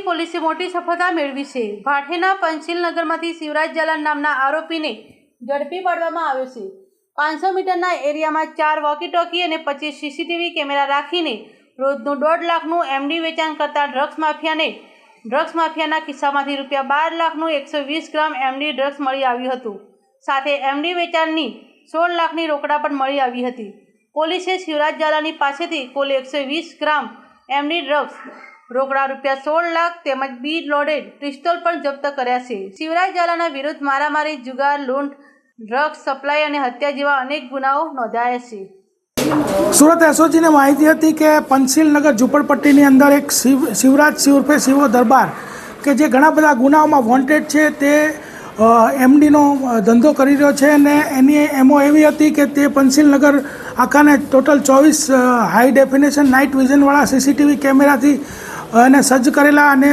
પોલીસે મોટી સફળતા મેળવી છે. ભાઠેના પંચીલ નગરમાંથી શિવરાજ જલાન નામના આરોપીને ઝડપી પાડવામાં આવ્યો છે. પાંચસો મીટરના એરિયામાં ચાર વોકી ટોકી અને પચીસ સીસીટીવી કેમેરા રાખીને રોજનું દોઢ લાખનું એમડી વેચાણ કરતા ડ્રગ્સ માફિયાને, ડ્રગ્સ માફિયાના ખિસ્સામાંથી રૂપિયા બાર લાખનું એકસો વીસ ગ્રામ એમડી ડ્રગ્સ મળી આવ્યું હતું. સાથે એમડી વેચાણની સોળ લાખની રોકડા પણ મળી આવી હતી. પોલીસે શિવરાજ ઝાલાની પાસેથી કુલ એકસો વીસ ગ્રામ એમડી ડ્રગ્સ રોકડા રૂપિયા સોળ લાખ તેમજ બી લોડેડ પિસ્તોલ પણ જપ્ત કર્યા છે. શિવરાજ ઝાલાના વિરુદ્ધ મારામારી, જુગાર, લૂંટ, ડ્રગ્સ, સપ્લાય અને હત્યા જેવા અનેક ગુનાઓ નોંધાયા છે. સુરત એસઓજીને માહિતી હતી કે પંસીલનગર ઝૂંપડપટ્ટીની અંદર એક શિવ, શિવરાજ શિવ ઉર્ફે શિવો દરબાર, કે જે ઘણા બધા ગુનાઓમાં વોન્ટેડ છે તે એમડીનો ધંધો કરી રહ્યો છે અને એની એમો એવી હતી કે તે પંચશીલનગર આખાને ટોટલ ચોવીસ હાઈ ડેફિનેશન નાઇટ વિઝનવાળા સીસીટીવી કેમેરાથી એને સજ્જ કરેલા અને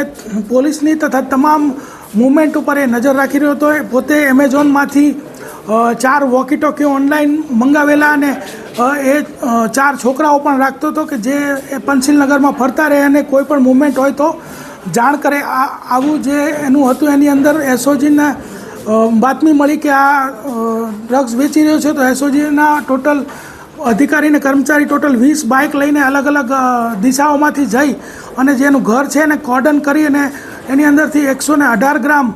પોલીસની તથા તમામ મુવમેન્ટ ઉપર એ નજર રાખી રહ્યો હતો. એ પોતે એમેઝોનમાંથી ચાર વોકી ટોકી ઓનલાઈન મંગાવેલા અને એ ચાર છોકરાઓ પણ રાખતો હતો કે જે એ પંચશીલનગરમાં ફરતા રહે અને કોઈ પણ મુવમેન્ટ હોય તો જાણ કરે. આ, આવું જે એનું હતું એની અંદર એસઓજીને બાતમી મળી કે આ ડ્રગ્સ વેચી રહ્યો છે. તો એસઓજીના ટોટલ અધિકારી અને કર્મચારી ટોટલ વીસ બાઇક લઈને અલગ અલગ દિશાઓમાંથી જઈ અને જેનું ઘર છે એને કોર્ડન કરી અને એની અંદરથી એકસો ને અઢાર ગ્રામ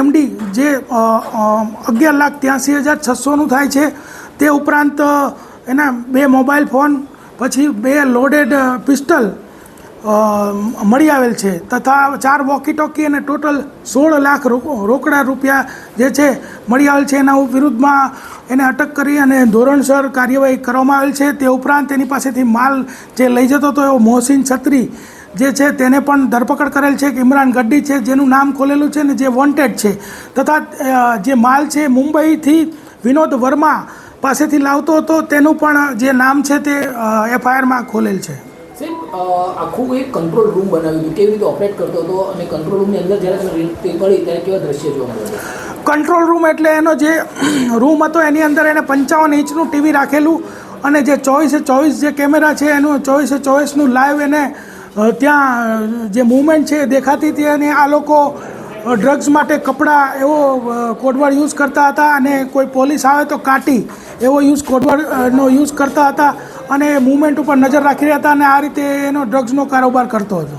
એમડી જે અગિયાર લાખ ત્યાંસી હજાર છસોનું થાય છે, તે ઉપરાંત એના બે મોબાઈલ ફોન, પછી બે લોડેડ પિસ્ટલ મળી આવેલ છે. તથા ચાર વોકી ટોકી અને ટોટલ સોળ લાખ રોકડા રૂપિયા જે છે, મળી આવેલ છે. એના વિરુદ્ધમાં એને અટક કરી અને ધોરણસર કાર્યવાહી કરવામાં આવેલ છે. તે ઉપરાંત તેની પાસેથી માલ જે લઈ જતો હતો, એવો મોહસિન છત્રી જે છે, તેને પણ ધરપકડ કરેલ છે કે ઇમરાન ગડ્ડી છે, જેનું નામ ખોલેલું છે ને જે વોન્ટેડ છે. તથા જે માલ છે, મુંબઈથી વિનોદ વર્મા પાસેથી લાવતો હતો. તેનું પણ જે નામ છે તે એફઆઈઆરમાં ખોલેલ છે. સાહેબ આખું એક કંટ્રોલ રૂમ બનાવ્યું હતું. કેવી રીતે ઓપરેટ કરતો હતો અને કંટ્રોલ રૂમની અંદર જ્યારે તમે પડી ત્યારે કેવા દ્રશ્ય જોવા મળ્યા કંટ્રોલ રૂમ એટલે એનો જે રૂમ હતો, એની અંદર એને પંચાવન ઇંચનું ટીવી રાખેલું અને જે ચોવીસે ચોવીસ જે કેમેરા છે, એનું ચોવીસે ચોવીસનું લાઈવ એને ત્યાં જે મુવમેન્ટ છે દેખાતી હતી અને આ લોકો ડ્રગ્સ માટે કપડાં એવો કોડવર્ડ યુઝ કરતા હતા અને કોઈ પોલીસ આવે તો કાટી એવો યુઝ કોડવર્ડનો યુઝ કરતા હતા. અને મુવમેન્ટ ઉપર નજર રાખી રહ્યા હતા અને આ રીતે એનો ડ્રગ્સનો કારોબાર કરતો હતો?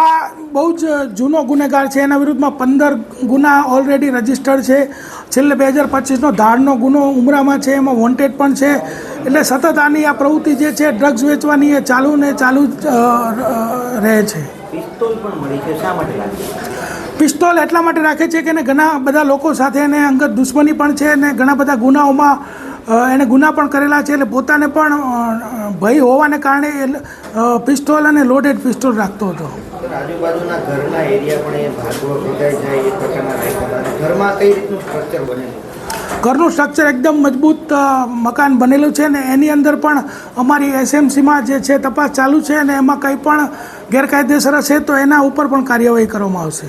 આ બહુ જ જૂનો ગુનેગાર છે. એના વિરુદ્ધમાં પંદર ગુના ઓલરેડી રજીસ્ટર્ડ છે. છેલ્લે બે હજાર પચીસનો ધારનો ગુનો ઉમરામાં છે. એમાં વોન્ટેડ પણ છે. એટલે સતત આની આ પ્રવૃત્તિ જે છે ડ્રગ્સ વેચવાની એ ચાલુ ને ચાલુ રહે છે. પિસ્તોલ પણ મળી છે. શા માટે પિસ્તોલ એટલા માટે રાખે છે કે એને ઘણા બધા લોકો સાથે એને અંગત દુશ્મની પણ છે અને ઘણા બધા ગુનાઓમાં એને ગુના પણ કરેલા છે એટલે પોતાને પણ ભય હોવાને કારણે એ પિસ્તોલ અને લોડેડ પિસ્તોલ રાખતો હતો. આજુબાજુના ઘરના એરિયા પણ એ જાય એ પ્રકારના રહેતા હતા અને ઘરમાં કઈ રીતનું સ્ટ્રક્ચર બનેલું ઘરનું સ્ટ્રક્ચર એકદમ મજબૂત મકાન બનેલું છે ને એની અંદર પણ અમારી એસએમસીમાં જે છે તપાસ ચાલુ છે અને એમાં કંઈ પણ ગેરકાયદેસર હશે તો એના ઉપર પણ કાર્યવાહી કરવામાં આવશે.